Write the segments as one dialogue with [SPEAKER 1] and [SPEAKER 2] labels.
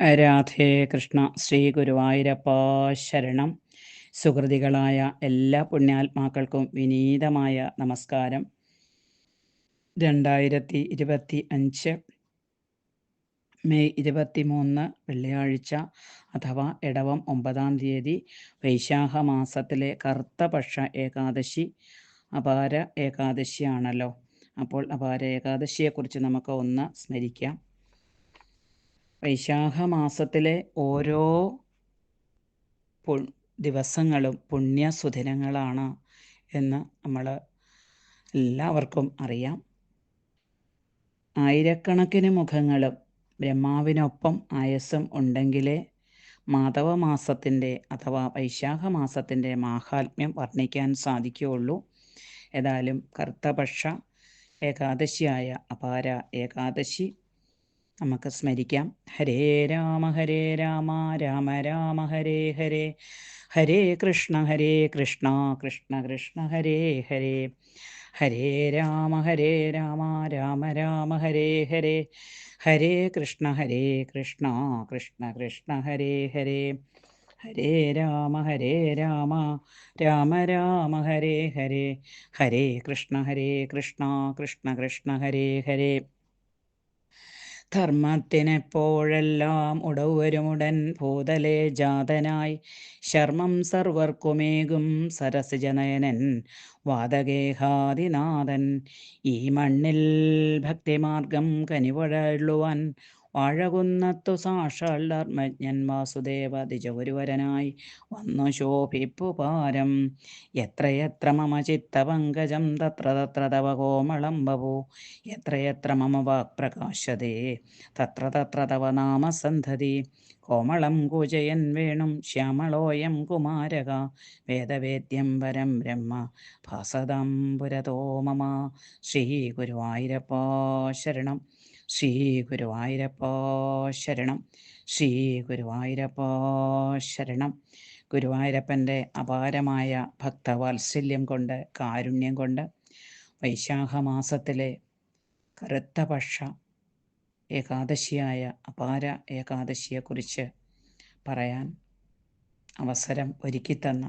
[SPEAKER 1] രാധേ കൃഷ്ണ ശ്രീ ഗുരുവായൂരപ്പ ശരണം. സുഹൃതികളായ എല്ലാ പുണ്യാത്മാക്കൾക്കും വിനീതമായ നമസ്കാരം. രണ്ടായിരത്തി ഇരുപത്തി അഞ്ച് മെയ് ഇരുപത്തി മൂന്ന് വെള്ളിയാഴ്ച അഥവാ ഇടവം ഒമ്പതാം തീയതി വൈശാഖ മാസത്തിലെ കറുത്തപക്ഷ ഏകാദശി അപാര ഏകാദശിയാണല്ലോ. അപ്പോൾ അപാര ഏകാദശിയെക്കുറിച്ച് നമുക്ക് ഒന്ന് സ്മരിക്കാം. വൈശാഖ മാസത്തിലെ ഓരോ ദിവസങ്ങളും പുണ്യസുദിനങ്ങളാണ് എന്ന് നമ്മൾ എല്ലാവർക്കും അറിയാം. ആയിരക്കണക്കിന് മുഖങ്ങളും ബ്രഹ്മാവിനൊപ്പം ആയസം ഉണ്ടെങ്കിലേ മാധവമാസത്തിന്റെ അഥവാ വൈശാഖ മാസത്തിന്റെ മാഹാത്മ്യം വർണിക്കാൻ സാധിക്കുകയുള്ളൂ. ഏതായാലും കർത്തപക്ഷ ഏകാദശിയായ അപാര ഏകാദശി നമുക്ക് സ്മരിക്കാം ഹരേ രാമ ഹരേ രാമ രാമ രാമ ഹരേ ഹരേ ഹരേ കൃഷ്ണ ഹരേ കൃഷ്ണ കൃഷ്ണ കൃഷ്ണ ഹരേ ഹരേ ഹരേ രാമ ഹരേ രാമ രാമ രാമ ഹരേ ഹരേ ഹരേ കൃഷ്ണ ഹരേ കൃഷ്ണ കൃഷ്ണ കൃഷ്ണ ഹരേ ഹരേ ഹരേ രാമ ഹരേ രാമ രാമ രാമ ഹരേ ഹരേ ഹരേ കൃഷ്ണ ഹരേ കൃഷ്ണ കൃഷ്ണ കൃഷ്ണ ഹരേ ഹരേ ധർമ്മത്തിനെപ്പോഴെല്ലാം ഉടവരുമുടൻ ഭൂതലേ ജാതനായി. ശർമ്മം സർവർക്കുമേകും സരസിജനയനൻ വാതകേഹാദിനാഥൻ ഈ മണ്ണിൽ ഭക്തിമാർഗം കനിവഴള്ളുവാൻ വാഴകുന്നത്തു സാക്ഷാൽ ധർമ്മജ്ഞൻ വാസുദേവ ദിജഗുരുവരനായി വന്നു ശോഭിപ്പു പാരം. എത്രയെത്ര മമ ചിത്തപങ്കജം തത്ര തത്ര തവ കോമളം ബഭു. എത്രയെത്ര മമ വാക്പ്രകാശതേ തത്ര തത്ര തവ നാമസന്ധതി. കോമളം കൂജയൻ വേണും ശ്യാമളോയം കുമാരക. വേദവേദ്യം വരം ബ്രഹ്മ ഭാസദം പുരതോ മമ. ശ്രീ ഗുരുവായൂരപ്പ ശരണം. ശ്രീ ഗുരുവായൂരപ്പ ശരണം ശ്രീ ഗുരുവായൂരപ്പ ശരണം ഗുരുവായൂരപ്പന്റെ അപാരമായ ഭക്തവാത്സല്യം കൊണ്ട് കാരുണ്യം കൊണ്ട് വൈശാഖ മാസത്തിലെ കറുത്ത പക്ഷ ഏകാദശിയായ അപാര ഏകാദശിയെക്കുറിച്ച് പറയാൻ അവസരം ഒരുക്കിത്തന്ന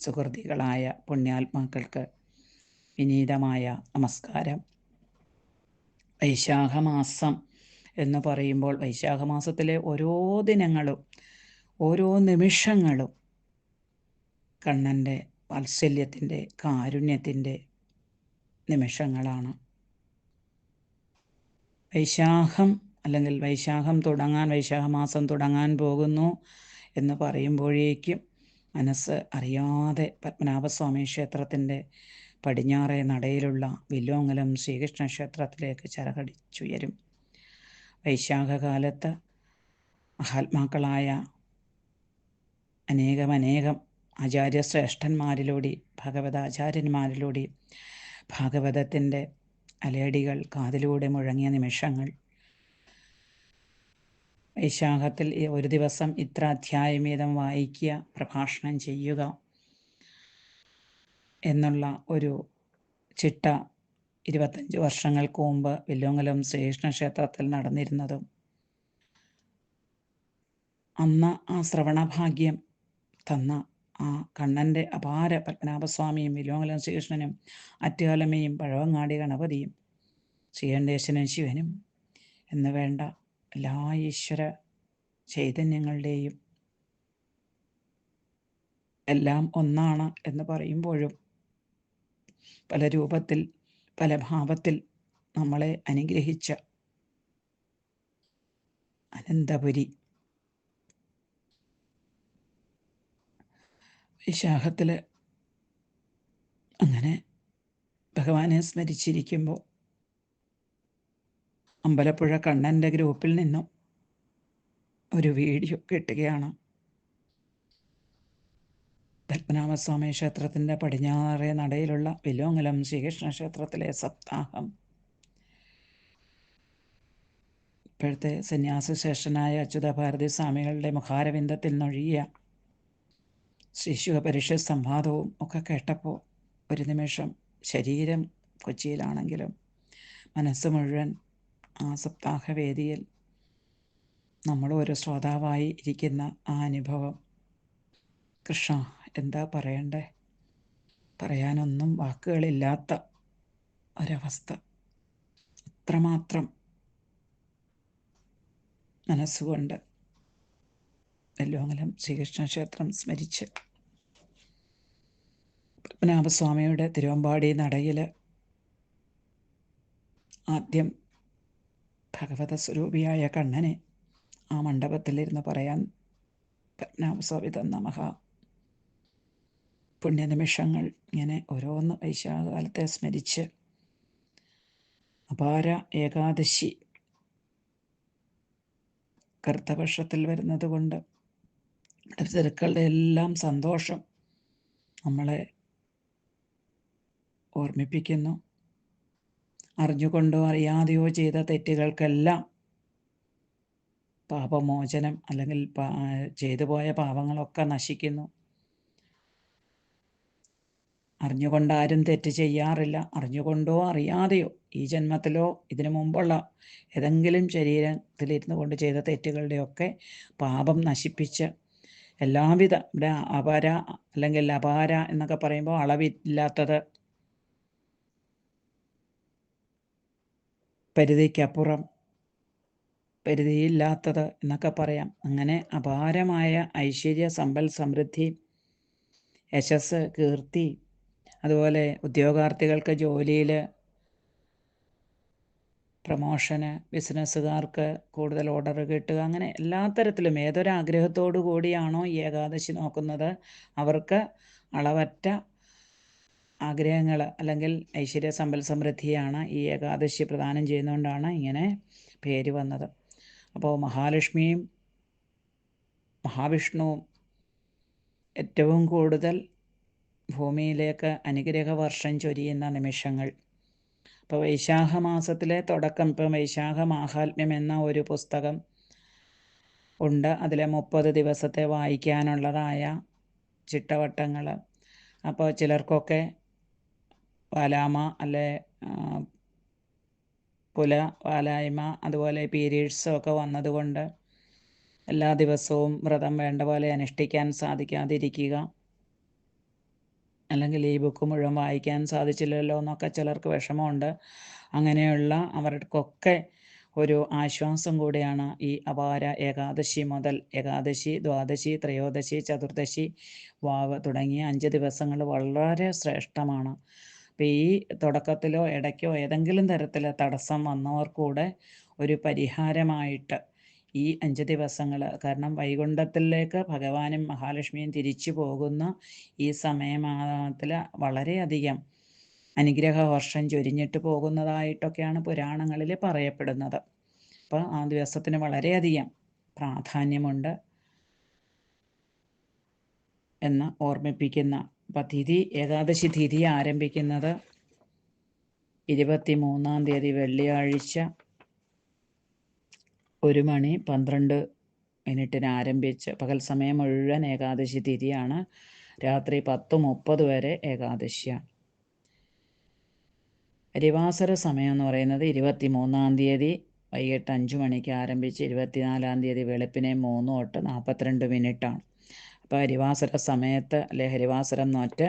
[SPEAKER 1] സുഹൃതികളായ പുണ്യാത്മാക്കൾക്ക് വിനീതമായ നമസ്കാരം. വൈശാഖമാസം എന്ന് പറയുമ്പോൾ വൈശാഖമാസത്തിലെ ഓരോ ദിനങ്ങളും ഓരോ നിമിഷങ്ങളും കണ്ണന്റെ വാത്സല്യത്തിന്റെ കാരുണ്യത്തിന്റെ നിമിഷങ്ങളാണ്. വൈശാഖം അല്ലെങ്കിൽ വൈശാഖം തുടങ്ങാൻ വൈശാഖമാസം തുടങ്ങാൻ പോകുന്നു എന്ന് പറയുമ്പോഴേക്കും മനസ്സ് അറിയാതെ പത്മനാഭസ്വാമി ക്ഷേത്രത്തിന്റെ പടിഞ്ഞാറേ നടയിലുള്ള വില്ലോങ്ങലം ശ്രീകൃഷ്ണ ക്ഷേത്രത്തിലേക്ക് ചരകടിച്ചുയരും വൈശാഖകാലത്ത് മഹാത്മാക്കളായ അനേകമനേകം ആചാര്യശ്രേഷ്ഠന്മാരിലൂടെ ഭഗവതാചാര്യന്മാരിലൂടെ ഭാഗവതത്തിന്റെ അലേടികൾ കാതിലൂടെ മുഴങ്ങിയ നിമിഷങ്ങൾ. വൈശാഖത്തിൽ ഒരു ദിവസം ഇത്ര അധ്യായം വീതം വായിക്കുക പ്രഭാഷണം ചെയ്യുക എന്നുള്ള ഒരു ചിട്ട ഇരുപത്തഞ്ച് വർഷങ്ങൾക്ക് മുമ്പ് വില്ലോങ്ങലം ശ്രീകൃഷ്ണ ക്ഷേത്രത്തിൽ നടന്നിരുന്നതും അന്ന് ആ ശ്രവണഭാഗ്യം തന്ന ആ കണ്ണന്റെ അപാര പത്മനാഭസ്വാമിയും വില്ലോങ്ങലം ശ്രീകൃഷ്ണനും അറ്റുകാലമ്മയും പഴവങ്ങാടി ഗണപതിയും ശ്രീകണ്ഠേശനും ശിവനും എന്ന് വേണ്ട എല്ലാ ഈശ്വര ചൈതന്യങ്ങളുടെയും എല്ലാം ഒന്നാണ് എന്ന് പറയുമ്പോഴും പല രൂപത്തിൽ പല ഭാവത്തിൽ നമ്മളെ അനുഗ്രഹിച്ച അനന്തപുരി. വിശാഖത്തിൽ അങ്ങനെ ഭഗവാനെ സ്മരിച്ചിരിക്കുമ്പോൾ അമ്പലപ്പുഴ കണ്ണന്റെ ഗ്രൂപ്പിൽ നിന്നും ഒരു വീഡിയോ കിട്ടുകയാണ്. പത്മനാഭസ്വാമി ക്ഷേത്രത്തിന്റെ പടിഞ്ഞാറേ നടയിലുള്ള വിലോങ്ങലം ശ്രീകൃഷ്ണ ക്ഷേത്രത്തിലെ സപ്താഹം. ഇപ്പോഴത്തെ സന്യാസ അച്യുത അച്യുതഭാരതി സ്വാമികളുടെ മുഖാരവിന്ദത്തിൽ നൊഴിയ ശ്രീ ശിവപരിഷത്ത് സംവാദവും ഒക്കെ കേട്ടപ്പോൾ ഒരു നിമിഷം ശരീരം കൊച്ചിയിലാണെങ്കിലും മനസ്സ് മുഴുവൻ ആ സപ്താഹവേദിയിൽ നമ്മൾ ഒരു ശ്രോതാവായി ഇരിക്കുന്ന ആ അനുഭവം. കൃഷ്ണ എന്താ പറയണ്ടേ? പറയാനൊന്നും വാക്കുകളില്ലാത്ത ഒരവസ്ഥ. അത്രമാത്രം മനസ്സുകൊണ്ട് വെല്ലുമംഗലം ശ്രീകൃഷ്ണ ക്ഷേത്രം സ്മരിച്ച് പത്മനാഭസ്വാമിയുടെ തിരുവമ്പാടി നടയിൽ ആദ്യം ഭഗവത സ്വരൂപിയായ കണ്ണനെ ആ മണ്ഡപത്തിലിരുന്ന് പറയാൻ പത്മനാഭസ്വാമി തന്ന മഹാ പുണ്യനിമിഷങ്ങൾ ഇങ്ങനെ ഓരോന്ന് വൈശാഖകാലത്തെ സ്മരിച്ച് അപാര ഏകാദശി കറുത്തപക്ഷത്തിൽ വരുന്നത് കൊണ്ട് തിരക്കളുടെ എല്ലാം സന്തോഷം നമ്മളെ ഓർമ്മിപ്പിക്കുന്നു. അറിഞ്ഞുകൊണ്ടോ അറിയാതെയോ ചെയ്ത തെറ്റുകൾക്കെല്ലാം പാപമോചനം അല്ലെങ്കിൽ ചെയ്തു പോയ പാപങ്ങളൊക്കെ നശിക്കുന്നു. അറിഞ്ഞുകൊണ്ട് ആരും തെറ്റ് ചെയ്യാറില്ല. അറിഞ്ഞുകൊണ്ടോ അറിയാതെയോ ഈ ജന്മത്തിലോ ഇതിനു മുമ്പുള്ള ഏതെങ്കിലും ശരീരത്തിലിരുന്നു കൊണ്ട് ചെയ്ത തെറ്റുകളുടെയൊക്കെ പാപം നശിപ്പിച്ച് എല്ലാവിധ ഇവിടെ അപര അല്ലെങ്കിൽ അപാര എന്നൊക്കെ പറയുമ്പോൾ അളവില്ലാത്തത് പരിധിക്കപ്പുറം പരിധിയില്ലാത്തത് എന്നൊക്കെ പറയാം. അങ്ങനെ അപാരമായ ഐശ്വര്യ സമ്പൽ സമൃദ്ധി യശസ് കീർത്തി അതുപോലെ ഉദ്യോഗാർത്ഥികൾക്ക് ജോലിയിൽ പ്രമോഷന് ബിസിനസ്സുകാർക്ക് കൂടുതൽ ഓർഡർ കിട്ടുക അങ്ങനെ എല്ലാ തരത്തിലും ഏതൊരാഗ്രഹത്തോടു കൂടിയാണോ ഈ ഏകാദശി നോക്കുന്നത് അവർക്ക് അളവറ്റ ആഗ്രഹങ്ങൾ അല്ലെങ്കിൽ ഐശ്വര്യ സമ്പൽ സമൃദ്ധിയാണ് ഈ ഏകാദശി പ്രദാനം ചെയ്യുന്നതുകൊണ്ടാണ് ഇങ്ങനെ പേര് വന്നത്. അപ്പോൾ മഹാലക്ഷ്മിയും മഹാവിഷ്ണുവും ഏറ്റവും കൂടുതൽ ഭൂമിയിലേക്ക് അനുഗ്രഹ വർഷം ചൊരിയുന്ന നിമിഷങ്ങൾ. ഇപ്പോൾ വൈശാഖ മാസത്തിലെ തുടക്കം ഇപ്പം വൈശാഖ മാഹാത്മ്യം എന്ന ഒരു പുസ്തകം ഉണ്ട്. അതിലെ മുപ്പത് ദിവസത്തെ വായിക്കാനുള്ളതായ ചിട്ടവട്ടങ്ങൾ. അപ്പോൾ ചിലർക്കൊക്കെ വാലാമ അല്ലെ പുല വാലായ്മ അതുപോലെ പീരീഡ്സും ഒക്കെ വന്നതുകൊണ്ട് എല്ലാ ദിവസവും വ്രതം വേണ്ട പോലെ അനുഷ്ഠിക്കാൻ സാധിക്കാതിരിക്കുക. അല്ലെങ്കിൽ ഈ ബുക്ക് മുഴുവൻ വായിക്കാൻ സാധിച്ചില്ലല്ലോ എന്നൊക്കെ ചിലർക്ക് വിഷമമുണ്ട്. അങ്ങനെയുള്ള അവർക്കൊക്കെ ഒരു ആശ്വാസം കൂടിയാണ് ഈ അപാര ഏകാദശി മുതൽ ഏകാദശി ദ്വാദശി ത്രയോദശി ചതുർദശി വാവ് തുടങ്ങിയ അഞ്ച് ദിവസങ്ങൾ വളരെ ശ്രേഷ്ഠമാണ്. അപ്പം ഈ തുടക്കത്തിലോ ഇടയ്ക്കോ ഏതെങ്കിലും തരത്തിൽ തടസ്സം വന്നവർ കൂടെ ഒരു പരിഹാരമായിട്ട് ഈ അഞ്ച് ദിവസങ്ങൾ കാരണം വൈകുണ്ഠത്തിലേക്ക് ഭഗവാനും മഹാലക്ഷ്മിയും തിരിച്ചു പോകുന്ന ഈ സമയമാത്തിൽ വളരെയധികം അനുഗ്രഹ വർഷം ചൊരിഞ്ഞിട്ട് പോകുന്നതായിട്ടൊക്കെയാണ് പുരാണങ്ങളിൽ പറയപ്പെടുന്നത്. അപ്പോൾ ആ ദിവസത്തിന് വളരെയധികം പ്രാധാന്യമുണ്ട് എന്ന് ഓർമ്മിപ്പിക്കുന്ന അപ്പം തിഥി ഏകാദശി തിഥി ആരംഭിക്കുന്നത് ഇരുപത്തി മൂന്നാം തീയതി വെള്ളിയാഴ്ച. ഒരു മണി പന്ത്രണ്ട് മിനിറ്റിന് ആരംഭിച്ച് പകൽ സമയം മുഴുവൻ ഏകാദശി തിരിയാണ് രാത്രി പത്ത് മുപ്പത് വരെ ഏകാദശിയാണ് അരിവാസര സമയം എന്ന് പറയുന്നത് ഇരുപത്തി മൂന്നാം തീയതി വൈകിട്ട് അഞ്ച് മണിക്ക് ആരംഭിച്ച് ഇരുപത്തിനാലാം തീയതി വെളുപ്പിനെ മൂന്ന് തൊട്ട് നാൽപ്പത്തിരണ്ട് മിനിറ്റാണ്. അപ്പോൾ ഹരിവാസര സമയത്ത് അല്ലെ ഹരിവാസരം നോറ്റ്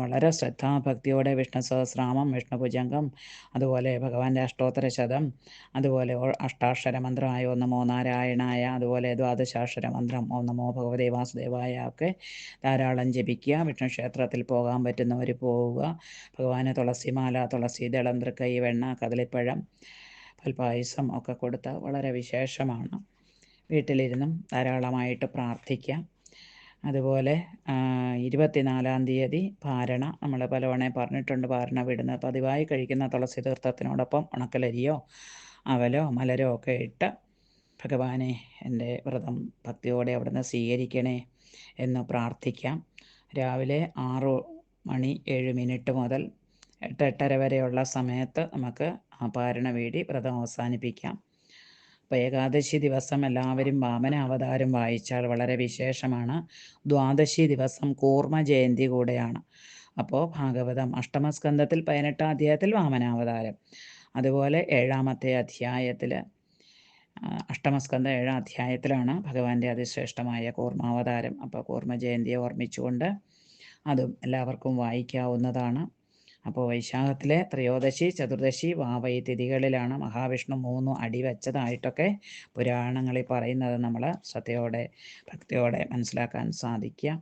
[SPEAKER 1] വളരെ ശ്രദ്ധാഭക്തിയോടെ വിഷ്ണു സഹസ്രാമം വിഷ്ണു ഭുജംഗം അതുപോലെ ഭഗവാന്റെ അഷ്ടോത്തര ശതം അതുപോലെ അഷ്ടാക്ഷര മന്ത്രമായ ഓ നാരായണായ അതുപോലെ ദ്വാദശാക്ഷര മന്ത്രം ഓ നമോ ഭഗവതേ വാസുദേവായ ഒക്കെ ധാരാളം ജപിക്കുക. വിഷ്ണു ക്ഷേത്രത്തിൽ പോകാൻ പറ്റുന്നവർ പോവുക. ഭഗവാന് തുളസിമാല തുളസി ദളം തൃക്കൈ വെണ്ണ കദളിപ്പഴം പൽപായസം ഒക്കെ കൊടുത്ത് വളരെ വിശേഷമാണ്. വീട്ടിലിരുന്നും ധാരാളമായിട്ട് പ്രാർത്ഥിക്കാം അതുപോലെ ഇരുപത്തിനാലാം തീയതി പാരണ നമ്മൾ പലവണ പറഞ്ഞിട്ടുണ്ട് പാരണ വിടുന്നത്. പതിവായി കഴിക്കുന്ന തുളസി തീർത്ഥത്തിനോടൊപ്പം ഉണക്കലരിയോ അവലോ മലരോ ഒക്കെ ഇട്ട് ഭഗവാനെ എന്റെ വ്രതം ഭക്തിയോടെ അവിടുന്ന് സ്വീകരിക്കണേ എന്ന് പ്രാർത്ഥിക്കാം. രാവിലെ ആറ് മണി ഏഴ് മിനിറ്റ് മുതൽ എട്ട് എട്ടര വരെയുള്ള സമയത്ത് നമുക്ക് ആ പാരണ വീടി വ്രതം അവസാനിപ്പിക്കാം. ഏകാദശി ദിവസം എല്ലാവരും വാമന അവതാരം വായിച്ചാൽ വളരെ വിശേഷമാണ്. ദ്വാദശി ദിവസം കൂർമ്മ ജയന്തി കൂടെയാണ്. അപ്പോൾ ഭാഗവതം അഷ്ടമസ്കന്ധത്തിൽ പതിനെട്ടാം അധ്യായത്തിൽ വാമനാവതാരം അതുപോലെ ഏഴാമത്തെ അധ്യായത്തിൽ അഷ്ടമസ്കന്ധ ഏഴാം അധ്യായത്തിലാണ് ഭഗവാന്റെ അതിശ്രേഷ്ഠമായ കൂർമാവതാരം അപ്പോൾ കൂർമ്മ ജയന്തിയെ ഓർമ്മിച്ചുകൊണ്ട് അതും എല്ലാവർക്കും വായിക്കാവുന്നതാണ്. അപ്പോൾ വൈശാഖത്തിലെ ത്രയോദശി ചതുർദശി വാവൈ തിഥികളിലാണ് മഹാവിഷ്ണു മൂന്ന് അടി വെച്ചതായിട്ടൊക്കെ പുരാണങ്ങളിൽ പറയുന്നത് നമ്മൾ ശ്രദ്ധയോടെ ഭക്തിയോടെ മനസ്സിലാക്കാൻ സാധിക്കുക.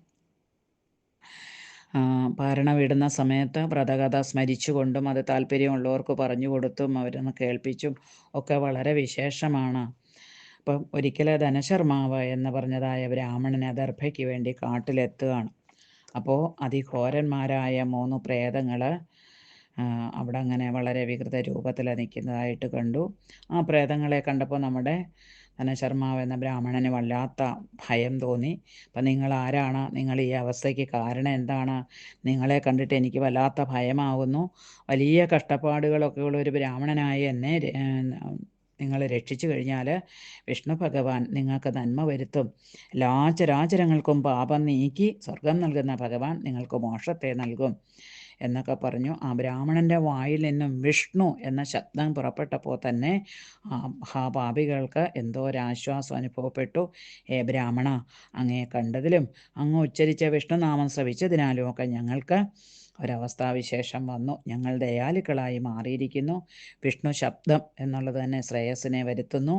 [SPEAKER 1] പാരണ വിടുന്ന സമയത്ത് വ്രതകഥ സ്മരിച്ചുകൊണ്ടും അത് താല്പര്യമുള്ളവർക്ക് പറഞ്ഞു കൊടുത്തും അവരൊന്ന് കേൾപ്പിച്ചും ഒക്കെ വളരെ വിശേഷമാണ്. അപ്പം ഒരിക്കൽ ധനശർമാവ് എന്ന് പറഞ്ഞതായ ബ്രാഹ്മണനെ ദർഭയ്ക്ക് വേണ്ടി കാട്ടിലെത്തുകയാണ്. അപ്പോൾ അതിഘോരന്മാരായ മൂന്ന് പ്രേതങ്ങൾ അവിടെ അങ്ങനെ വളരെ വികൃത രൂപത്തിൽ നിൽക്കുന്നതായിട്ട് കണ്ടു. ആ പ്രേതങ്ങളെ കണ്ടപ്പോൾ നമ്മുടെ ധനശർമാവ് എന്ന ബ്രാഹ്മണന് വല്ലാത്ത ഭയം തോന്നി. അപ്പം നിങ്ങൾ ആരാണ് നിങ്ങൾ ഈ അവസ്ഥയ്ക്ക് കാരണം എന്താണ്? നിങ്ങളെ കണ്ടിട്ട് എനിക്ക് വല്ലാത്ത ഭയമാകുന്നു വലിയ കഷ്ടപ്പാടുകളൊക്കെ ഉള്ള ഒരു ബ്രാഹ്മണനായി എന്നെ നിങ്ങൾ രക്ഷിച്ചു കഴിഞ്ഞാൽ വിഷ്ണു ഭഗവാൻ നിങ്ങൾക്ക് നന്മ വരുത്തും. എല്ലാ ചരാചരങ്ങൾക്കും പാപം നീക്കി സ്വർഗം നൽകുന്ന ഭഗവാൻ നിങ്ങൾക്ക് മോക്ഷത്തെ നൽകും. എന്നൊക്കെ പറഞ്ഞു. ആ ബ്രാഹ്മണന്റെ വായിൽ നിന്നും വിഷ്ണു എന്ന ശബ്ദം പുറപ്പെട്ടപ്പോൾ തന്നെ ആ പാപികൾക്ക് എന്തോ ഒരാശ്വാസം അനുഭവപ്പെട്ടു. ഏ ബ്രാഹ്മണ അങ്ങേ കണ്ടതിലും അങ്ങ് ഉച്ചരിച്ച വിഷ്ണുനാമം ശ്രവിച്ചതിനാലും ഒക്കെ ഞങ്ങൾക്ക് ഒരവസ്ഥാവിശേഷം വന്നു. ഞങ്ങൾ ദയാലുക്കളായി മാറിയിരിക്കുന്നു. വിഷ്ണു ശബ്ദം എന്നുള്ളത് തന്നെ ശ്രേയസ്സിനെ വരുത്തുന്നു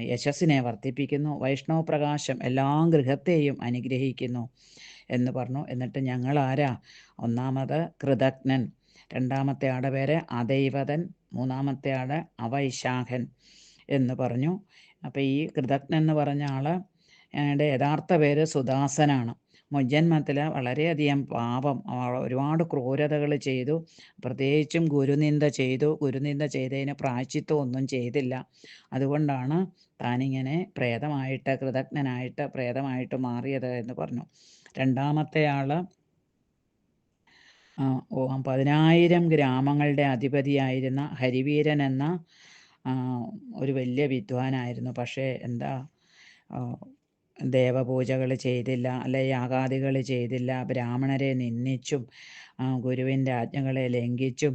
[SPEAKER 1] യശസ്സിനെ വർദ്ധിപ്പിക്കുന്നു. വൈഷ്ണവ പ്രകാശം എല്ലാ ഗൃഹത്തെയും അനുഗ്രഹിക്കുന്നു. എന്ന് പറഞ്ഞു. എന്നിട്ട് ഞങ്ങൾ ആരാ ഒന്നാമത് കൃതജ്ഞൻ. രണ്ടാമത്തെ ആടെ പേര് അദൈവതൻ. മൂന്നാമത്തെ ആട് അവൈശാഖൻ എന്ന് പറഞ്ഞു. അപ്പോൾ ഈ കൃതജ്ഞൻ എന്ന് പറഞ്ഞ ആൾ യഥാർത്ഥ പേര് സുദാസനാണ്. മുജ്ജന്മത്തിൽ വളരെയധികം പാപം ഒരുപാട് ക്രൂരതകൾ ചെയ്തു. പ്രത്യേകിച്ചും ഗുരുനിന്ദ ചെയ്തു. ഗുരുനിന്ദ ചെയ്തതിന് പ്രായച്ചിത്വം ഒന്നും ചെയ്തില്ല. അതുകൊണ്ടാണ് താനിങ്ങനെ പ്രേതമായിട്ട് കൃതജ്ഞനായിട്ട് പ്രേതമായിട്ട് മാറിയത് എന്ന് പറഞ്ഞു. രണ്ടാമത്തെ ആൾ പതിനായിരം ഗ്രാമങ്ങളുടെ അധിപതിയായിരുന്ന ഹരിവീരൻ എന്ന ഒരു വലിയ വിദ്വാനായിരുന്നു. പക്ഷേ എന്താ ദേവപൂജകൾ ചെയ്തില്ല അല്ലെ യാഗാദികൾ ചെയ്തില്ല ബ്രാഹ്മണരെ നിന്ദിച്ചും ഗുരുവിന്റെ ആജ്ഞകളെ ലംഘിച്ചും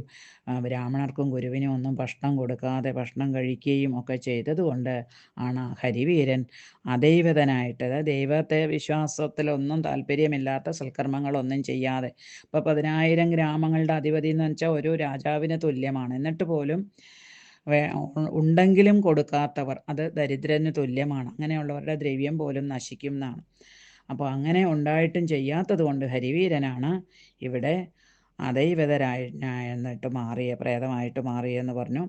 [SPEAKER 1] ബ്രാഹ്മണർക്കും ഗുരുവിനും ഒന്നും ഭക്ഷണം കൊടുക്കാതെ ഭക്ഷണം കഴിക്കുകയും ഒക്കെ ചെയ്തതുകൊണ്ട് ആണ് ഹരിവീരൻ അദൈവതനായിട്ട് ദൈവത്തെ വിശ്വാസത്തിലൊന്നും താല്പര്യമില്ലാത്ത സൽക്കർമ്മങ്ങളൊന്നും ചെയ്യാതെ ഇപ്പോൾ പതിനായിരം ഗ്രാമങ്ങളുടെ അധിപതി എന്ന് വെച്ചാൽ ഒരു രാജാവിന് തുല്യമാണ്. എന്നിട്ട് പോലും ഉണ്ടെങ്കിലും കൊടുക്കാത്തവർ അത് ദരിദ്രന് തുല്യമാണ്. അങ്ങനെയുള്ളവരുടെ ദ്രവ്യം പോലും നശിക്കും എന്നാണ്. അപ്പോൾ അങ്ങനെ ഉണ്ടായിട്ടും ചെയ്യാത്തത് കൊണ്ട് ഹരിവീരനാണ് ഇവിടെ അതൈവതരായിട്ട് മാറിയ പ്രേതമായിട്ട് മാറിയെന്ന് പറഞ്ഞു.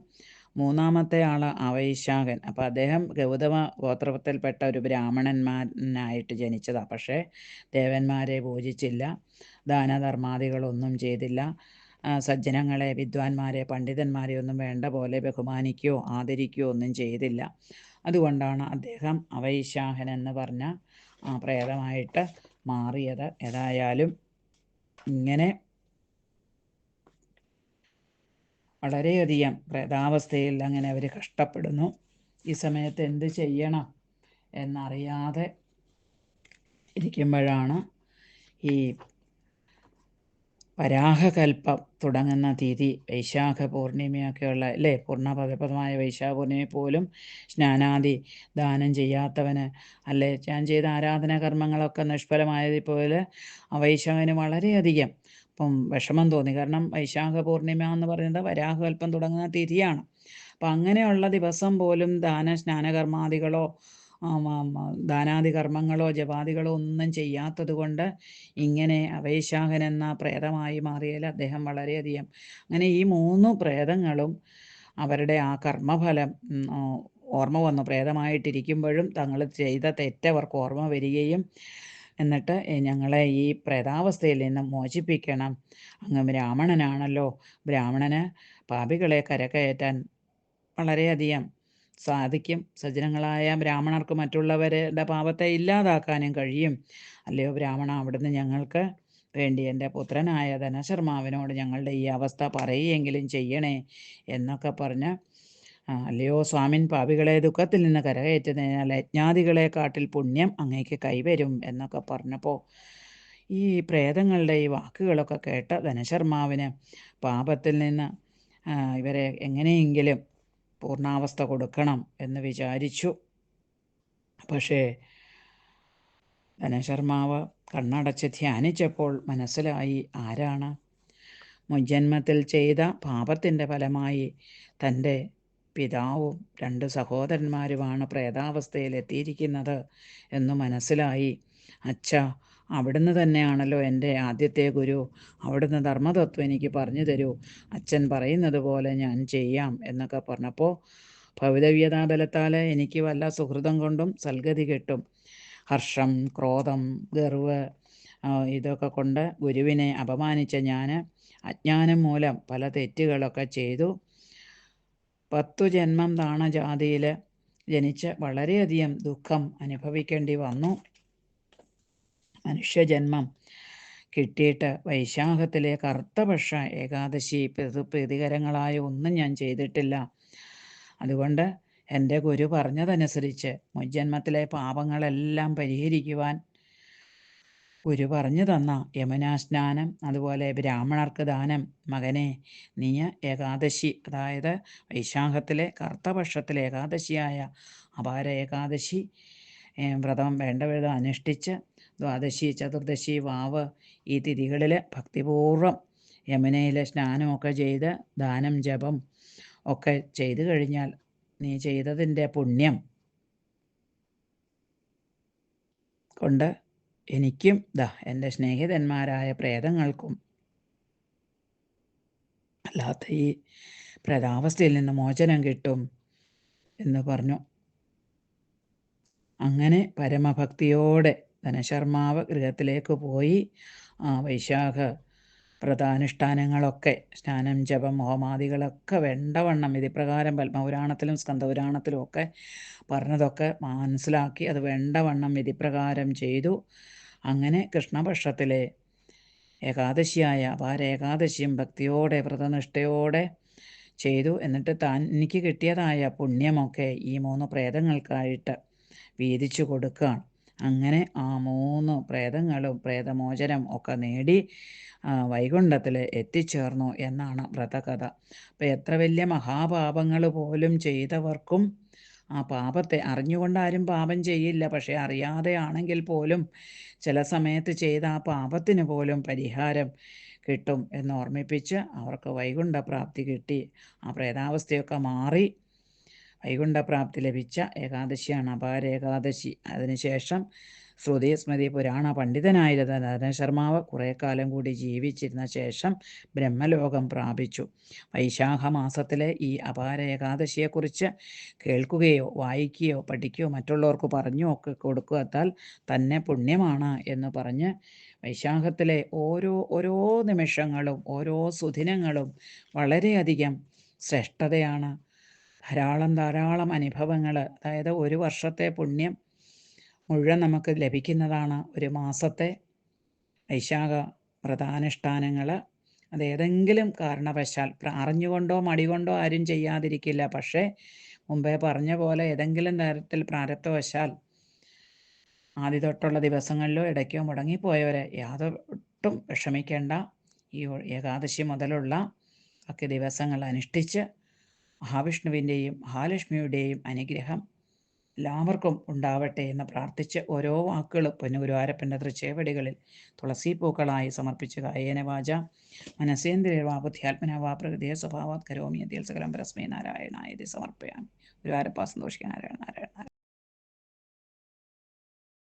[SPEAKER 1] മൂന്നാമത്തെ ആൾ അവൈശാഖൻ. അപ്പോൾ അദ്ദേഹം ഗൗതമ ഗോത്രത്തിൽപ്പെട്ട ഒരു ബ്രാഹ്മണന്മാരനായിട്ട് ജനിച്ചതാണ് പക്ഷേ ദേവന്മാരെ പൂജിച്ചില്ല ദാനധർമാദികളൊന്നും ചെയ്തില്ല. സജ്ജനങ്ങളെ വിദ്വാൻമാരെ പണ്ഡിതന്മാരെ ഒന്നും വേണ്ട പോലെ ബഹുമാനിക്കുകയോ ആദരിക്കുകയോ ഒന്നും ചെയ്തില്ല. അതുകൊണ്ടാണ് അദ്ദേഹം അവൈശാഹൻ എന്ന് പറഞ്ഞ പ്രേതമായിട്ട് മാറിയത്. ഏതായാലും ഇങ്ങനെ വളരെയധികം പ്രേതാവസ്ഥയിൽ അങ്ങനെ അവർ കഷ്ടപ്പെടുന്നു. ഈ സമയത്ത് എന്ത് ചെയ്യണം എന്നറിയാതെ ഇരിക്കുമ്പോഴാണ് ഈ വരാഹകൽപ്പം തുടങ്ങുന്ന തീയതി വൈശാഖ പൂർണിമയൊക്കെയുള്ള അല്ലേ? പൂർണപദപദമായ വൈശാഖ പൂർണിമ പോലും സ്നാനാദി ദാനം ചെയ്യാത്തവന് അല്ലേ? ഞാൻ ചെയ്ത ആരാധനാ കർമ്മങ്ങളൊക്കെ നിഷ്ഫലമായതുപോലെ വൈശാഖന് വളരെയധികം ഇപ്പം വിഷമം തോന്നി. കാരണം വൈശാഖ പൂർണിമ എന്ന് പറയുന്നത് വരാഹകൽപ്പം തുടങ്ങുന്ന തിഥിയാണ്. അപ്പം അങ്ങനെയുള്ള ദിവസം പോലും ദാന സ്നാനകർമാദികളോ ദാനാദി കർമ്മങ്ങളോ ജപാദികളോ ഒന്നും ചെയ്യാത്തത് കൊണ്ട് ഇങ്ങനെ അവൈശാഖൻ എന്ന പ്രേതമായി മാറിയാൽ അദ്ദേഹം വളരെയധികം. അങ്ങനെ ഈ മൂന്ന് പ്രേതങ്ങളും അവരുടെ ആ കർമ്മഫലം ഓർമ്മ വന്നു. പ്രേതമായിട്ടിരിക്കുമ്പോഴും തങ്ങൾ ചെയ്ത തെറ്റവർക്ക് ഓർമ്മ വരികയും എന്നിട്ട് ഞങ്ങളെ ഈ പ്രേതാവസ്ഥയിൽ നിന്ന് മോചിപ്പിക്കണം. അങ്ങ് ബ്രാഹ്മണനാണല്ലോ. ബ്രാഹ്മണന് പാപികളെ കരകയറ്റാൻ വളരെയധികം സാധിക്കും. സജ്ജനങ്ങളായ ബ്രാഹ്മണർക്ക് മറ്റുള്ളവരുടെ പാപത്തെ ഇല്ലാതാക്കാനും കഴിയും. അല്ലയോ ബ്രാഹ്മണ അവിടുന്ന് ഞങ്ങൾക്ക് വേണ്ടി എന്റെ പുത്രനായ ധനശർമാവിനോട് ഞങ്ങളുടെ ഈ അവസ്ഥ പറയുകയെങ്കിലും ചെയ്യണേ എന്നൊക്കെ പറഞ്ഞ് അല്ലയോ സ്വാമിൻ പാപികളെ ദുഃഖത്തിൽ നിന്ന് കരകയറ്റുന്നതിനാൽ യജ്ഞാദികളെ കാട്ടിൽ പുണ്യം അങ്ങേക്ക് കൈവരും എന്നൊക്കെ പറഞ്ഞപ്പോൾ ഈ പ്രേതങ്ങളുടെ ഈ വാക്കുകളൊക്കെ കേട്ട ധനശർമാവിന് പാപത്തിൽ നിന്ന് ഇവരെ എങ്ങനെയെങ്കിലും പൂർണാവസ്ഥ കൊടുക്കണം എന്ന് വിചാരിച്ചു. പക്ഷേ ധനശർമാവ് കണ്ണടച്ച് ധ്യാനിച്ചപ്പോൾ മനസ്സിലായി ആരാണ്? മുൻജന്മത്തിൽ ചെയ്ത പാപത്തിന്റെ ഫലമായി തന്റെ പിതാവും രണ്ട് സഹോദരന്മാരുമാണ് പ്രേതാവസ്ഥയിൽ എത്തിയിരിക്കുന്നത് എന്ന് മനസ്സിലായി. അച്ഛ അവിടുന്ന് തന്നെയാണല്ലോ എന്റെ ആദ്യത്തെ ഗുരു. അവിടുന്ന് ധർമ്മതത്വം എനിക്ക് പറഞ്ഞു തരൂ. അച്ഛൻ പറയുന്നത് പോലെ ഞാൻ ചെയ്യാം എന്നൊക്കെ പറഞ്ഞപ്പോൾ ഭവിതവ്യതാബലത്താൽ എനിക്ക് വല്ല സുഹൃതം കൊണ്ടും സൽഗതി കിട്ടും. ഹർഷം ക്രോധം ഗർവ് ഇതൊക്കെ കൊണ്ട് ഗുരുവിനെ അപമാനിച്ച ഞാൻ അജ്ഞാനം മൂലം പല തെറ്റുകളൊക്കെ ചെയ്തു. പത്തു ജന്മം താണ താണജാതിയിൽ ജനിച്ച് വളരെയധികം ദുഃഖം അനുഭവിക്കേണ്ടി വന്നു. മനുഷ്യജന്മം. കിട്ടിയിട്ട് വൈശാഖത്തിലെ കറുത്തപക്ഷ ഏകാദശി പ്രീതികരങ്ങളായ ഒന്നും ഞാൻ ചെയ്തിട്ടില്ല. അതുകൊണ്ട് എന്റെ ഗുരു പറഞ്ഞതനുസരിച്ച് മുജ്ജന്മത്തിലെ പാപങ്ങളെല്ലാം പരിഹരിക്കുവാൻ ഗുരു പറഞ്ഞു തന്ന യമുനാസ്നാനം അതുപോലെ ബ്രാഹ്മണർക്ക് ദാനം. മകനെ നീ ഏകാദശി അതായത് വൈശാഖത്തിലെ കർത്തപക്ഷത്തിലെ ഏകാദശിയായ അപാര ഏകാദശി വ്രതം വേണ്ട വിധം അനുഷ്ഠിച്ച് ദ്വാദശി ചതുർദശി വാവ് ഈ തിഥികളിൽ ഭക്തിപൂർവം യമുനയിലെ സ്നാനമൊക്കെ ചെയ്ത് ദാനം ജപം ഒക്കെ ചെയ്തു കഴിഞ്ഞാൽ നീ ചെയ്തതിന്റെ പുണ്യം കൊണ്ട് എനിക്കും ദാ എന്റെ സ്നേഹിതന്മാരായ പ്രേതങ്ങൾക്കും അല്ലാത്ത ഈ പ്രേതാവസ്ഥയിൽ നിന്ന് മോചനം കിട്ടും എന്ന് പറഞ്ഞു. അങ്ങനെ പരമഭക്തിയോടെ ധനശർമാവ് ഗൃഹത്തിലേക്ക് പോയി. ആ വൈശാഖ വ്രതാനുഷ്ഠാനങ്ങളൊക്കെ സ്നാനം ജപം ഹോമാദികളൊക്കെ വേണ്ടവണ്ണം വിധിപ്രകാരം പത്മപുരാണത്തിലും സ്കന്ധപുരാണത്തിലും ഒക്കെ പറഞ്ഞതൊക്കെ മനസ്സിലാക്കി അത് വേണ്ടവണ്ണം വിധിപ്രകാരം ചെയ്തു. അങ്ങനെ കൃഷ്ണപക്ഷത്തിലെ ഏകാദശിയായ അപാര ഏകാദശിയും ഭക്തിയോടെ വ്രതനിഷ്ഠയോടെ ചെയ്തു. എന്നിട്ട് താൻ എനിക്ക് കിട്ടിയതായ പുണ്യമൊക്കെ ഈ മൂന്ന് പ്രേതങ്ങൾക്കായിട്ട് വീതിച്ചു കൊടുക്കുകയാണ്. അങ്ങനെ ആ മൂന്ന് പ്രേതങ്ങളും പ്രേതമോചനം ഒക്കെ നേടി വൈകുണ്ഠത്തിൽ എത്തിച്ചേർന്നു എന്നാണ് വ്രതകഥ. അപ്പം എത്ര വലിയ മഹാപാപങ്ങൾ പോലും ചെയ്തവർക്കും ആ പാപത്തെ അറിഞ്ഞുകൊണ്ട് ആരും പാപം ചെയ്യില്ല. പക്ഷേ അറിയാതെയാണെങ്കിൽ പോലും ചില സമയത്ത് ചെയ്ത ആ പാപത്തിന് പോലും പരിഹാരം കിട്ടും എന്ന് ഓർമ്മിപ്പിച്ച് അവർക്ക് വൈകുണ്ഠപ്രാപ്തി കിട്ടി. ആ പ്രേതാവസ്ഥയൊക്കെ മാറി. വൈകുണ്ഠപ്രാപ്തി ലഭിച്ച ഏകാദശിയാണ്. അപാര ഏകാദശി. അതിനുശേഷം ശ്രുതി സ്മൃതി പുരാണ പണ്ഡിതനായിരുന്ന നരശർമാവ് കുറേ കാലം കൂടി ജീവിച്ചിരുന്ന ശേഷം ബ്രഹ്മലോകം പ്രാപിച്ചു. വൈശാഖ മാസത്തിലെ ഈ അപാര ഏകാദശിയെക്കുറിച്ച് കേൾക്കുകയോ വായിക്കുകയോ പഠിക്കുകയോ മറ്റുള്ളവർക്ക് പറഞ്ഞു ഒക്കെ കൊടുക്കുകത്താൽ തന്നെ പുണ്യമാണ് എന്ന് പറഞ്ഞ് വൈശാഖത്തിലെ ഓരോ ഓരോ നിമിഷങ്ങളും ഓരോ സുദിനങ്ങളും വളരെയധികം ശ്രേഷ്ഠതയാണ് ധാരാളം ധാരാളം അനുഭവങ്ങൾ അതായത് ഒരു വർഷത്തെ പുണ്യം മുഴുവൻ നമുക്ക് ലഭിക്കുന്നതാണ് ഒരു മാസത്തെ വൈശാഖ വ്രതാനുഷ്ഠാനങ്ങൾ അതേതെങ്കിലും കാരണവശാൽ അറിഞ്ഞുകൊണ്ടോ മടികൊണ്ടോ ആരും ചെയ്യാതിരിക്കില്ല. പക്ഷേ മുമ്പേ പറഞ്ഞ പോലെ ഏതെങ്കിലും തരത്തിൽ പ്രാരബ്ധവശാൽ ആദ്യ തൊട്ടുള്ള ദിവസങ്ങളിലോ ഇടയ്ക്കോ മുടങ്ങിപ്പോയവരെ യാതൊട്ടും വിഷമിക്കേണ്ട. ഈ ഏകാദശി മുതലുള്ള ഒക്കെ ദിവസങ്ങൾ അനുഷ്ഠിച്ച് മഹാവിഷ്ണുവിന്റെയും മഹാലക്ഷ്മിയുടെയും അനുഗ്രഹം എല്ലാവർക്കും ഉണ്ടാവട്ടെ എന്ന് പ്രാർത്ഥിച്ച് ഓരോ വാക്കുകളും പൊന്നുഗുരുവാരപ്പന്റെ തൃച്ചേവടികളിൽ തുളസി പൂക്കളായി സമർപ്പിച്ച് കായേന വാച. മനസേന്ദ്രിയവാ ബുദ്ധ്യാത്മനവാ പ്രകൃതിയെ സ്വഭാവാത് കരോമി അധ്യത്സകരം പരസ്മേ നാരായണായ സമർപ്പയാമി. ഗുരുവാരപ്പ സന്തോഷിക്കാൻ നാരായണ നാരായണ.